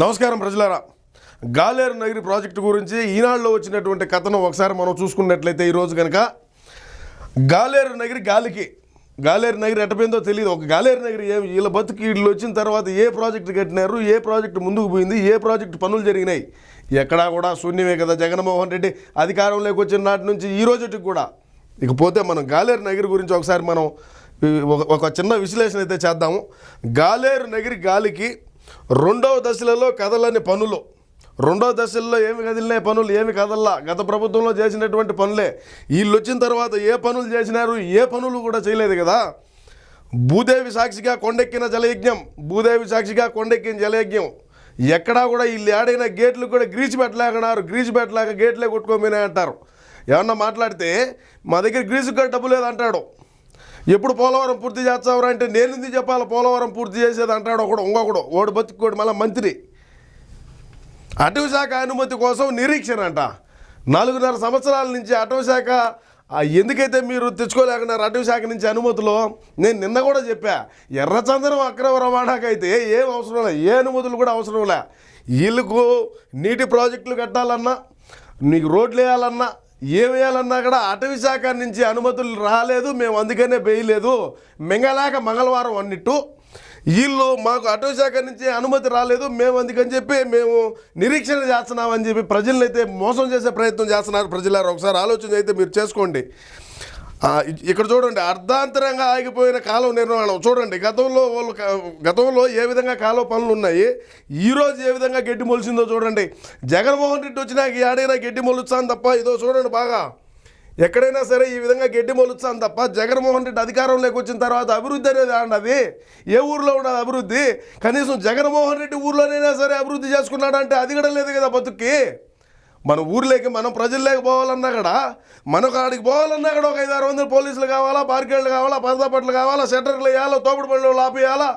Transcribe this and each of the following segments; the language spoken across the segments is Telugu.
నమస్కారం ప్రజలారా. గాలేరు నగిరి ప్రాజెక్టు గురించి ఈనాడులో వచ్చినటువంటి కథను ఒకసారి మనం చూసుకున్నట్లయితే ఈరోజు కనుక గాలేరు నగిరి గాలికి గాలేరు నగిరి ఎట్టపోయిందో తెలియదు ఒక గాలేరు నగిరి ఏమి వీళ్ళ బతుకు వీళ్ళు వచ్చిన తర్వాత ఏ ప్రాజెక్టు కట్టినారు ఏ ప్రాజెక్టు ముందుకు పోయింది ఏ ప్రాజెక్టు పనులు జరిగినాయి. ఎక్కడా కూడా శూన్యమే కదా జగన్మోహన్ రెడ్డి అధికారంలోకి వచ్చిన నాటి నుంచి ఈ రోజుకి కూడా. ఇకపోతే మనం గాలేరు నగిరి గురించి ఒకసారి మనం ఒక- ఒక చిన్న విశ్లేషణ అయితే చేద్దాము. గాలేరు నగిరి గాలికి రెండవ దశలలో కదలని పనులు. రెండో దశల్లో ఏమి కదిలినాయి పనులు ఏమి కదల్లా? గత ప్రభుత్వంలో చేసినటువంటి పనులే. వీళ్ళు వచ్చిన తర్వాత ఏ పనులు చేసినారు ఏ పనులు కూడా చేయలేదు కదా. భూదేవి సాక్షిగా కొండెక్కిన జలయజ్ఞం భూదేవి సాక్షిగా కొండెక్కిన జలయజ్ఞం. ఎక్కడా కూడా వీళ్ళు ఆడైన గేట్లు కూడా గ్రీజు పెట్టలేకన్నారు గ్రీజు పెట్టలేక గేట్లే కొట్టుకోమని అంటారు ఏమన్నా మాట్లాడితే మా దగ్గర గ్రీజు కూడా డబ్బు లేదంటాడు. ఎప్పుడు పోలవరం పూర్తి చేస్తావురా అంటే నేను ఎందుకు చెప్పాలి? పోలవరం పూర్తి చేసేది అంటాడు ఒకడు ఇంకొకడు. ఓడి బతుకోడు మళ్ళీ మంత్రి. అటవీశాఖ అనుమతి కోసం నిరీక్షణ అంట. నాలుగున్నర సంవత్సరాల నుంచి అటవీ శాఖ ఎందుకైతే మీరు తెచ్చుకోలేకున్నారు అటవీ శాఖ నుంచి అనుమతులు నేను నిన్న కూడా చెప్పా ఎర్రచందనం అక్రమ రవాణాకైతే ఏం అవసరం లే ఏ అనుమతులు కూడా అవసరం లే వీళ్ళకు నీటి ప్రాజెక్టులు కట్టాలన్నా నీకు రోడ్లు వేయాలన్నా ఏం వేయాలన్నా కూడా అటవీ శాఖ నుంచి అనుమతులు రాలేదు మేము అందుకనే వేయలేదు. మింగలాక మంగళవారం అన్నిట్టు. వీళ్ళు మాకు అటవీ శాఖ నుంచి అనుమతి రాలేదు మేము అందుకని చెప్పి మేము నిరీక్షణ చేస్తున్నామని చెప్పి ప్రజలను అయితే మోసం చేసే ప్రయత్నం చేస్తున్నారు. ప్రజలారు ఒకసారి ఆలోచన అయితే మీరు చేసుకోండి. ఇక్కడ చూడండి అర్ధాంతరంగా ఆగిపోయిన కాలం నిర్మాణం. చూడండి గతంలో వాళ్ళు గతంలో ఏ విధంగా కాలువ పనులు ఉన్నాయి ఈరోజు ఏ విధంగా గడ్డి మొలిసిందో చూడండి. జగన్మోహన్ రెడ్డి వచ్చినాక ఏడైనా గడ్డి మొలుస్తాను తప్ప ఇదో చూడండి బాగా. ఎక్కడైనా సరే ఈ విధంగా గడ్డి మొలుస్తాను తప్ప జగన్మోహన్ రెడ్డి అధికారంలోకి వచ్చిన తర్వాత అభివృద్ధి అనేది అన్నది ఏ ఊర్లో ఉన్నది అభివృద్ధి? కనీసం జగన్మోహన్ రెడ్డి ఊర్లోనైనా సరే అభివృద్ధి చేసుకున్నాడంటే అది కూడా లేదు కదా బతుక్కి. మన ఊర్లోకి మనం ప్రజల్లోకి పోవాలన్నా కూడా మనకు ఆడికి పోవాలన్నా కూడా ఒక ఐదు ఆరు వందలు పోలీసులు కావాలా పార్కేళ్ళు కావాలా పరదాపట్లు కావాలా సెంటర్లు వేయాలా తోపుడు పళ్ళు ఆపేయాలా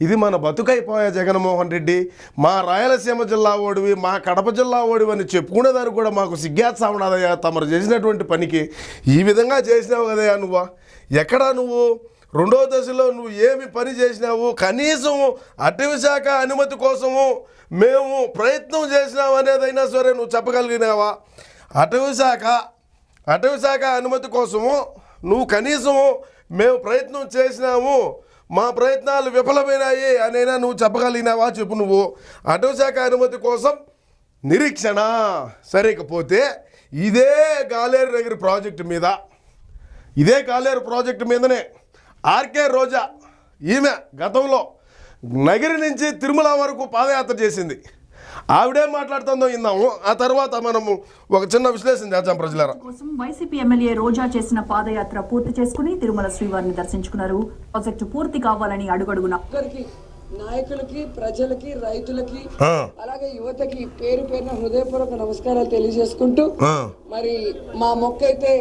ఇది మన బతుకైపోయా జగన్మోహన్ రెడ్డి మా రాయలసీమ జిల్లా ఓడివి మా కడప జిల్లా ఓడివి అని చెప్పుకునేదానికి కూడా మాకు సిగ్గాత్సా ఉన్నదయ్యా తమరు చేసినటువంటి పనికి ఈ విధంగా చేసినావు కదయ్యా నువ్వు? ఎక్కడా నువ్వు రెండో దశలో నువ్వు ఏమి పని చేసినావు? కనీసం అటవీ శాఖ అనుమతి కోసము మేము ప్రయత్నం చేసినావు అనేదైనా సరే నువ్వు చెప్పగలిగినావా? అటవీ శాఖ అటవీ శాఖ అనుమతి కోసము నువ్వు కనీసము మేము ప్రయత్నం చేసినాము. మా ప్రయత్నాలు విఫలమైనాయి అనైనా నువ్వు చెప్పగలిగినావా చెప్పు నువ్వు. అటవీ శాఖ అనుమతి కోసం నిరీక్షణ సరేకపోతే ఇదే గాలేరు దగ్గర ప్రాజెక్టు మీద. ఇదే కాలేరు ప్రాజెక్టు మీదనే ఆర్కే రోజా ఈమె గతంలో నగిరి నుంచి తిరుమల వరకు పాదయాత్ర చేసింది. ఆవిడేం మాట్లాడుతుందో విన్నాము ఆ తర్వాత మనము ఒక చిన్న విశ్లేషణ చేద్దాం ప్రజలారా. కోసం వైసీపీ ఎమ్మెల్యే రోజా చేసిన పాదయాత్ర పూర్తి చేసుకుని తిరుమల శ్రీవారిని దర్శించుకున్నారు. ప్రాజెక్టు పూర్తి కావాలని అడుగడుగున నాయకులకి ప్రజలకి రైతులకి అలాగే యువతకి పేరు పేరున హృదయపూర్వక నమస్కారాలు తెలియజేసుకుంటూ మరి మా మొక్క అయితే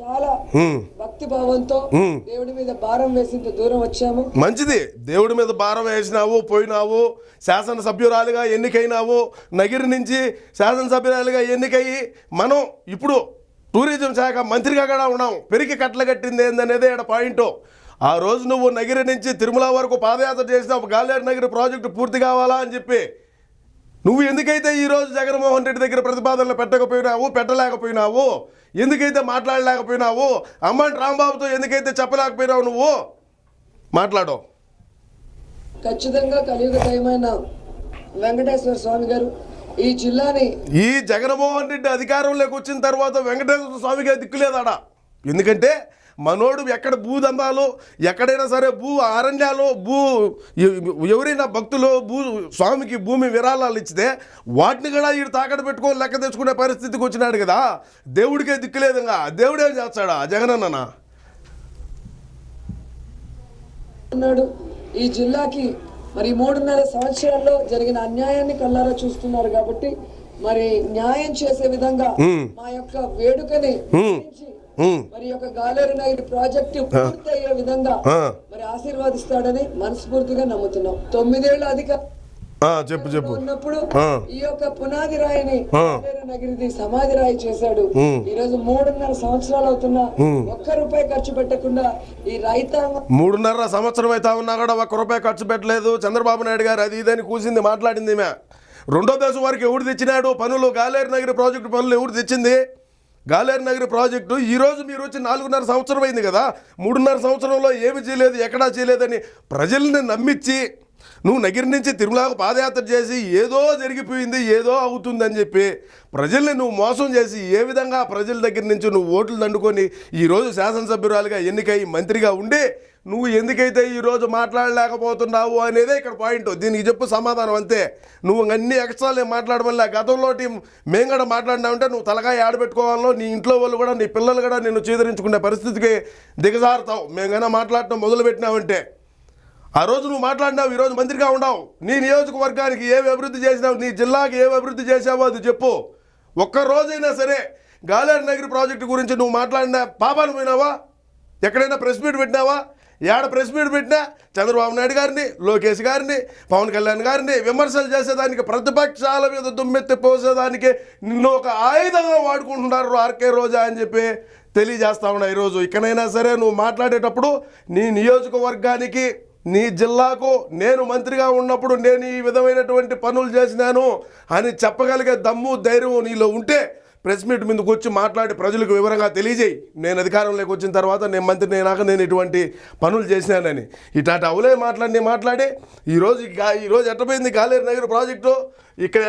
చాలా. భక్తి భావంతో దేవుడి మీద భారం వేసింత దూరం వచ్చాము. మంచిది. దేవుడి మీద భారం వేసినావు పోయినావు శాసనసభ్యురాలుగా ఎన్నికైనావు నగిరి నుంచి శాసనసభ్యురాలుగా ఎన్నికయ్యి మనం ఇప్పుడు టూరిజం శాఖ మంత్రిగా కూడా ఉన్నాం. పెరిగి కట్టలు కట్టింది ఏందనేదే ఇక్కడ పాయింట్. ఆ రోజు నువ్వు నగిరి నుంచి తిరుమల వరకు పాదయాత్ర చేసినావు గాలేరు నగిరి ప్రాజెక్టు పూర్తి కావాలా అని చెప్పి నువ్వు ఎందుకైతే ఈరోజు జగన్మోహన్ రెడ్డి దగ్గర ప్రతిపాదనలు పెట్టకపోయినావు పెట్టలేకపోయినావు ఎందుకైతే మాట్లాడలేకపోయినావు అమ్మంటి రాంబాబుతో ఎందుకైతే చెప్పలేకపోయినావు నువ్వు? మాట్లాడు. ఖచ్చితంగా కలియుగ దయమైన వెంకటేశ్వర స్వామి గారు ఈ జిల్లాని ఈ జగన్మోహన్ రెడ్డి అధికారంలోకి వచ్చిన తర్వాత వెంకటేశ్వర స్వామికి దిక్కులేదాడ ఎందుకంటే మనోడు ఎక్కడ భూదందాలు ఎక్కడైనా సరే భూ అరణ్యాలు భూ ఎవరైనా భక్తులు భూ స్వామికి భూమి విరాళాలు ఇచ్చితే వాటిని కూడా వీడు తాకట్టు పెట్టుకొని లెక్క తెచ్చుకునే పరిస్థితికి వచ్చినాడు కదా. దేవుడికే దిక్కులేదు ఇంకా. దేవుడేం చేస్తాడా? జగనన్ననా ఉన్నాడు ఈ జిల్లాకి మరి మూడున్నర సంవత్సరాల్లో జరిగిన అన్యాయాన్ని కల్లారా చూస్తున్నారు కాబట్టి మరి న్యాయం చేసే విధంగా మా యొక్క వేడుకని మరి యొక్క గాలేరు నగరి ప్రాజెక్టు పూర్తి అయ్యే విధంగా. మరి ఆశీర్వాదిస్తాడని మనస్ఫూర్తిగా నమ్ముతున్నాం. తొమ్మిదేళ్ళ అధిక చెప్పు చెప్పు. ఉన్నప్పుడు. ఈ యొక్క పునాది రాయిని నగిరిది సమాధి రాయి చేశాడు. ఈ రోజు మూడున్నర సంవత్సరాలు అవుతున్నా ఒక్క రూపాయి ఖర్చు పెట్టకుండా ఈ రైతాంగం మూడున్నర సంవత్సరం అయితే ఉన్నా కూడా ఒక్క రూపాయి ఖర్చు పెట్టలేదు. చంద్రబాబు నాయుడు గారు అది ఇదని కూసింది మాట్లాడింది ఈమె. రెండో దేశం వారికి ఎవడు తెచ్చినాడు పనులు గాలేరు నగరి ప్రాజెక్టు పనులు ఎవడు తెచ్చింది? గాలేరు నగరి ప్రాజెక్టు ఈరోజు మీరు వచ్చి నాలుగున్నర సంవత్సరం అయింది కదా. మూడున్నర సంవత్సరంలో ఏమి చేయలేదు ఎక్కడా చేయలేదని ప్రజల్ని నమ్మించి నువ్వు నగిరి నుంచి తిరుమలకు పాదయాత్ర చేసి ఏదో జరిగిపోయింది ఏదో అవుతుందని చెప్పి ప్రజల్ని నువ్వు మోసం చేసి ఏ విధంగా ప్రజల దగ్గర నుంచి నువ్వు ఓట్లు దండుకొని ఈరోజు శాసనసభ్యురాలుగా ఎన్నికై మంత్రిగా ఉండి నువ్వు ఎందుకైతే ఈరోజు మాట్లాడలేకపోతున్నావు అనేదే ఇక్కడ పాయింట్. దీనికి చెప్పు సమాధానం అంతే. నువ్వు అన్ని ఎక్స్ట్రాలు మాట్లాడమల్లా గతంలో మేము కూడా మాట్లాడినామంటే నువ్వు తలకాయ ఆడబెట్టుకోవాలో నీ ఇంట్లో వాళ్ళు కూడా నీ పిల్లలు కూడా నిన్ను చేదరించుకునే పరిస్థితికి దిగజారుతావు. మేము కన్నా మాట్లాడటం మొదలుపెట్టినామంటే ఆ రోజు నువ్వు మాట్లాడినావు ఈరోజు మంత్రిగా ఉండవు నీ నియోజకవర్గానికి ఏమి అభివృద్ధి చేసినావు నీ జిల్లాకి ఏమి అభివృద్ధి చేసావో అది చెప్పు. ఒక్క రోజైనా సరే గాలేరు నగరి ప్రాజెక్టు గురించి నువ్వు మాట్లాడిన పాపాలు పోయినావా? ఎక్కడైనా ప్రెస్ మీట్ పెట్టినావా? ఏడ ప్రెస్ మీట్ పెట్టినా? చంద్రబాబు నాయుడు గారిని లోకేష్ గారిని పవన్ కళ్యాణ్ గారిని విమర్శలు చేసేదానికి ప్రతిపక్షాల మీద దుమ్మెత్తి పోసేదానికి నిన్ను ఒక ఆయుధంగా వాడుకుంటున్నారు ఆర్కే రోజా అని చెప్పి తెలియజేస్తా ఉన్నా ఈరోజు. ఇకనైనా సరే నువ్వు మాట్లాడేటప్పుడు నీ నియోజకవర్గానికి నీ జిల్లాకు నేను మంత్రిగా ఉన్నప్పుడు నేను ఈ విధమైనటువంటి పనులు చేసినాను అని చెప్పగలిగే దమ్ము ధైర్యం నీలో ఉంటే ప్రెస్ మీట్ మీదకి వచ్చి మాట్లాడి ప్రజలకు వివరంగా తెలియజేయి. నేను అధికారంలోకి వచ్చిన తర్వాత నేను మంత్రి నేనాక నేను ఇటువంటి పనులు చేసినానని. ఇటాటి అవులే మాట్లాడి మాట్లాడి. ఈరోజు ఈరోజు ఎట్టపోయింది గాలేరు నగర్ ప్రాజెక్టు? ఇక్కడ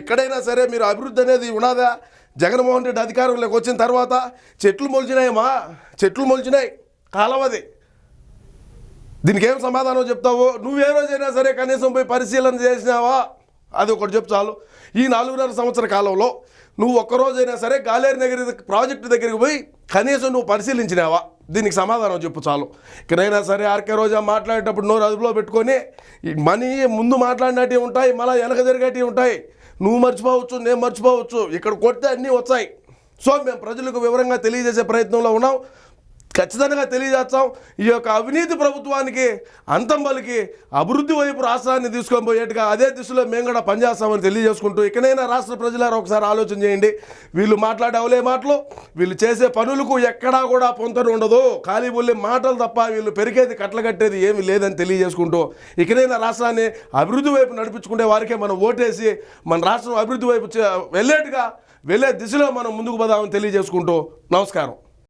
ఎక్కడైనా సరే మీరు అభివృద్ధి అనేది ఉన్నదా? జగన్మోహన్ రెడ్డి అధికారంలోకి వచ్చిన తర్వాత చెట్లు మొలిచినాయమ్మా చెట్లు మొలిచినాయి కాలవది దీనికి ఏం సమాధానం చెప్తావు? నువ్వే రోజైనా సరే కనీసం పోయి పరిశీలన చేసినావా? అది ఒకటి చెప్తాను చాలు. ఈ నాలుగున్నర సంవత్సర కాలంలో నువ్వు ఒక్కరోజైనా సరే గాలేరు దగ్గర ప్రాజెక్టు దగ్గరికి పోయి కనీసం నువ్వు పరిశీలించినావా? దీనికి సమాధానం చెప్పు చాలు. ఇక్కడైనా సరే ఆర్కే రోజా మాట్లాడేటప్పుడు నోరు అదుపులో పెట్టుకొని మనీ ముందు మాట్లాడినట్టు ఉంటాయి మళ్ళీ వెనక జరిగేటివి ఉంటాయి. నువ్వు మర్చిపోవచ్చు నేను మర్చిపోవచ్చు. ఇక్కడ కొడితే అన్నీ వచ్చాయి. సో మేము ప్రజలకు వివరంగా తెలియజేసే ప్రయత్నంలో ఉన్నాం. ఖచ్చితంగా తెలియజేస్తాం. ఈ యొక్క అవినీతి ప్రభుత్వానికి అంతం పలికి అభివృద్ధి వైపు రాష్ట్రాన్ని తీసుకొని పోయేట్టుగా అదే దిశలో మేము కూడా పనిచేస్తామని తెలియజేసుకుంటూ ఇకనైనా రాష్ట్ర ప్రజలారా ఒకసారి ఆలోచన చేయండి. వీళ్ళు మాట్లాడే అవలే మాటలు వీళ్ళు చేసే పనులకు ఎక్కడా కూడా పొంతన ఉండదు. ఖాళీ బుల్లి మాటలు తప్ప వీళ్ళు పెరిగేది కట్టలు కట్టేది ఏమీ లేదని తెలియజేసుకుంటూ ఇకనైనా రాష్ట్రాన్ని అభివృద్ధి వైపు నడిపించుకునే వారికే మనం ఓటేసి మన రాష్ట్రం అభివృద్ధి వైపు వెళ్ళేట్టుగా వెళ్ళే దిశలో మనం ముందుకు పోదామని తెలియజేసుకుంటూ నమస్కారం.